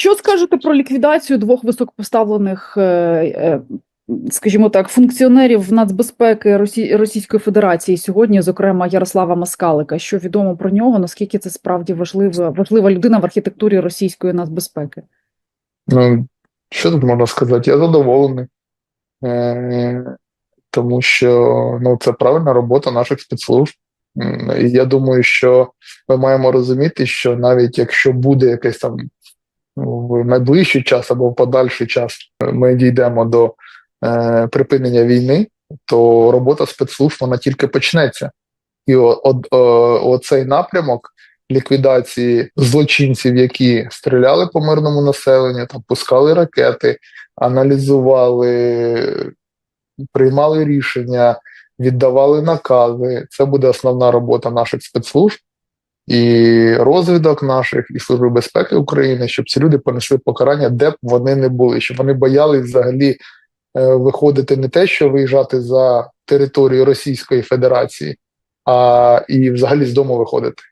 Що скажете про ліквідацію двох високопоставлених, е, е, скажімо так, функціонерів нацбезпеки Росі... Російської Федерації сьогодні, зокрема Ярослава Маскалика? Що відомо про нього? Наскільки це справді важлива важлива людина в архітектурі російської нацбезпеки? Ну, що тут можна сказати? Я задоволений. Е, тому що ну, це правильна робота наших спецслужб. Я думаю, що ми маємо розуміти, що навіть якщо буде якесь там в найближчий час або в подальший час е, ми дійдемо до е, припинення війни, то робота спецслужб вона тільки почнеться. І о, о, оцей напрямок ліквідації злочинців, які стріляли по мирному населенню, там пускали ракети, аналізували, приймали рішення, віддавали накази. Це буде основна робота наших спецслужб і розвідок наших, і Служби безпеки України, щоб ці люди понесли покарання, де б вони не були, щоб вони боялись взагалі е, виходити не те, що виїжджати за територію Російської Федерації, а і взагалі з дому виходити.